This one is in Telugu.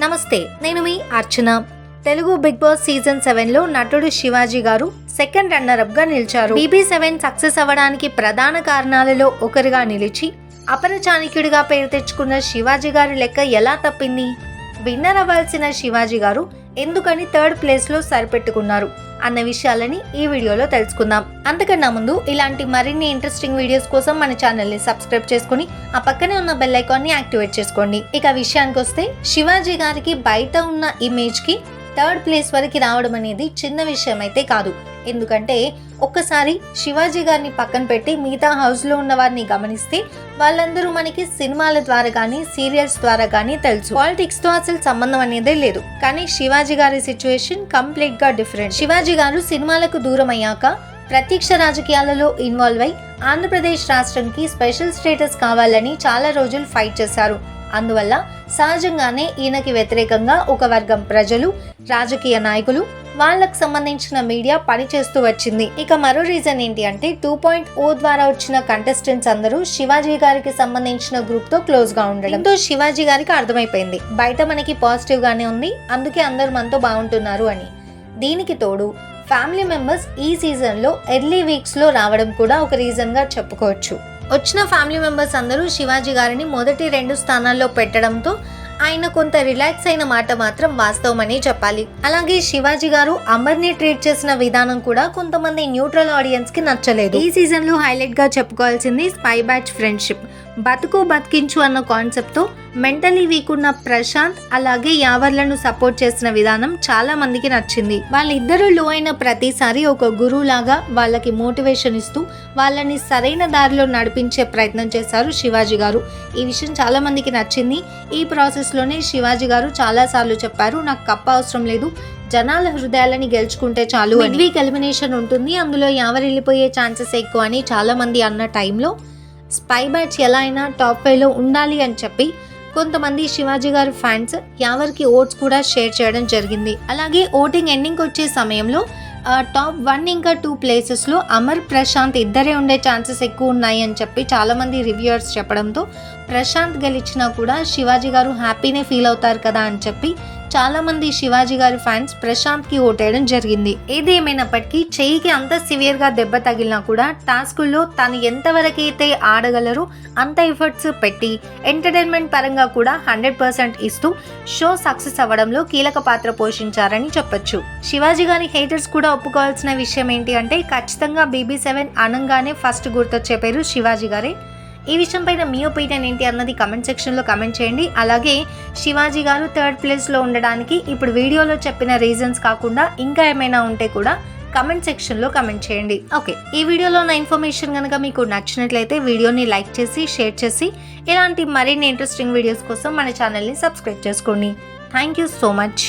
నమస్తే నేను మీ Archana. Telugu big boss season సెవెన్లో నటుడు శివాజీ గారు సెకండ్ రన్నర్ అప్గా నిలిచారు. బీబీ సెవెన్ సక్సెస్ అవ్వడానికి ప్రధాన కారణాలలో ఒకరిగా నిలిచి అపర పేరు తెచ్చుకున్న శివాజీ గారి లెక్క ఎలా తప్పింది? విన్నర్ అవ్వాల్సిన శివాజీ గారు ఎందుకని థర్డ్ ప్లేస్లో సరిపెట్టుకున్నారు అన్న విషయాలని ఈ వీడియోలో తెలుసుకుందాం. అంతకన్నా ముందు ఇలాంటి మరిన్ని ఇంట్రెస్టింగ్ వీడియోస్ కోసం మన ఛానల్ని సబ్స్క్రైబ్ చేసుకుని ఆ పక్కనే ఉన్న బెల్ ఐకాన్ని యాక్టివేట్ చేసుకోండి. ఇక విషయానికి వస్తే శివాజీ గారికి బయట ఉన్న ఇమేజ్కి థర్డ్ ప్లేస్ వరకు రావడం అనేది చిన్న విషయం అయితే కాదు. ఎందుకంటే ఒక్కసారి శివాజీ గారిని పక్కన పెట్టి మిగతా హౌస్లో ఉన్న వారిని గమనిస్తే వాళ్ళందరూ మనకి సినిమాల ద్వారా కానీ సీరియల్స్ ద్వారా కానీ తెలుసు. పాలిటిక్స్తో అసలు సంబంధం అనేదే లేదు. కానీ శివాజీ గారి సిచ్యువేషన్ కంప్లీట్గా డిఫరెంట్. శివాజీ గారు సినిమాలకు దూరం అయ్యాక ప్రత్యక్ష రాజకీయాలలో ఇన్వాల్వ్ అయి ఆంధ్రప్రదేశ్ రాష్ట్రానికి స్పెషల్ స్టేటస్ కావాలని చాలా రోజులు ఫైట్ చేశారు. అందువల్ల సహజంగానే ఈయనకి వ్యతిరేకంగా ఒక వర్గం ప్రజలు రాజకీయ నాయకులు వాళ్ళకు సంబంధించిన మీడియా పనిచేస్తూ వచ్చింది. ఇక మరో రీజన్ ఏంటి అంటే టూ పాయింట్ ఓ ద్వారా వచ్చిన కంటెస్టెంట్స్ అందరూ శివాజీ గారికి సంబంధించిన గ్రూప్తో క్లోజ్గా ఉండడంతో శివాజీ గారికి అర్థమైపోయింది. బయట మనకి పాజిటివ్ గానే ఉంది. అందుకే అందరూ మనతో బాగుంటున్నారు అని. దీనికి తోడు ఫ్యామిలీ మెంబర్స్ ఈ సీజన్లో ఎర్లీ వీక్స్లో రావడం కూడా ఒక రీజన్గా చెప్పుకోవచ్చు. వచ్చిన ఫ్యామిలీ మెంబర్స్ అందరూ శివాజీ గారిని మొదటి రెండు స్థానాల్లో పెట్టడంతో ఆయన కొంత రిలాక్స్ అయిన మాట మాత్రం వాస్తవమని చెప్పాలి. అలాగే శివాజీ గారు అమర్ని ట్రీట్ చేసిన విధానం కూడా కొంతమంది న్యూట్రల్ ఆడియన్స్కి నచ్చలేదు. ఈ సీజన్లో హైలైట్గా చెప్పుకోవాల్సింది స్పై బ్యాచ్ ఫ్రెండ్షిప్. బతుకు బతికించు అన్న కాన్సెప్ట్తో మెంటలీ వీక్ ఉన్న ప్రశాంత్ అలాగే యావర్లను సపోర్ట్ చేసిన విధానం చాలా మందికి నచ్చింది. వాళ్ళిద్దరూ లో అయిన ప్రతిసారి ఒక గురువు లాగా వాళ్ళకి మోటివేషన్ ఇస్తూ వాళ్ళని సరైన దారిలో నడిపించే ప్రయత్నం చేశారు శివాజీ గారు. ఈ విషయం చాలా మందికి నచ్చింది. ఈ ప్రాసెస్లోనే శివాజీ గారు చాలా సార్లు చెప్పారు నాకు కప్ప అవసరం లేదు. జనాల హృదయాలని గెలుచుకుంటే చాలు వీక్ ఎలిమినేషన్ ఉంటుంది. అందులో ఎవరు వెళ్ళిపోయే ఛాన్సెస్ ఎక్కువ అని చాలా మంది అన్న టైంలో స్పై బ్యాచ్ ఎలా అయినా టాప్ ఫైవ్లో ఉండాలి అని చెప్పి కొంతమంది శివాజీ గారి ఫ్యాన్స్ ఎవరికి ఓట్స్ కూడా షేర్ చేయడం జరిగింది. అలాగే ఓటింగ్ ఎండింగ్ వచ్చే సమయంలో టాప్ వన్ ఇంకా టూ ప్లేసెస్లో అమర్ ప్రశాంత్ ఇద్దరే ఉండే ఛాన్సెస్ ఎక్కువ ఉన్నాయి అని చెప్పి చాలామంది రివ్యూయర్స్ చెప్పడంతో ప్రశాంత్ గెలిచినా కూడా శివాజీ గారు హ్యాపీనే ఫీల్ అవుతారు కదా అని చెప్పి చాలా మంది శివాజీ గారి ఫ్యాన్స్ ప్రశాంత్కి ఓటేయడం జరిగింది. ఏది ఏమైనప్పటికీ చెయ్యికి అంత సివియర్గా దెబ్బ తగిలినా కూడా టాస్కుల్లో తను ఎంతవరకైతే ఆడగలరో అంత ఎఫర్ట్స్ పెట్టి ఎంటర్టైన్మెంట్ పరంగా కూడా హండ్రెడ్ పర్సెంట్ ఇస్తూ షో సక్సెస్ అవ్వడంలో కీలక పాత్ర పోషించారని చెప్పొచ్చు. శివాజీ గారి హేటర్స్ కూడా ఒప్పుకోవాల్సిన విషయం ఏంటి అంటే ఖచ్చితంగా బీబీ సెవెన్ అనంగానే ఫస్ట్ గుర్తొచ్చే పేరు శివాజీ గారే. ఈ విషయం పైన మీ ఒపీనియన్ ఏంటి అన్నది కమెంట్ సెక్షన్లో కమెంట్ చేయండి. అలాగే శివాజీ గారు థర్డ్ ప్లేస్లో ఉండడానికి ఇప్పుడు వీడియోలో చెప్పిన రీజన్స్ కాకుండా ఇంకా ఏమైనా ఉంటే కూడా కమెంట్ సెక్షన్లో కమెంట్ చేయండి. ఓకే ఈ వీడియోలో ఉన్న ఇన్ఫర్మేషన్ కనుక మీకు నచ్చినట్లయితే వీడియోని లైక్ చేసి షేర్ చేసి ఇలాంటి మరిన్ని ఇంట్రెస్టింగ్ వీడియోస్ కోసం మన ఛానల్ని సబ్స్క్రైబ్ చేసుకోండి. Thank you so much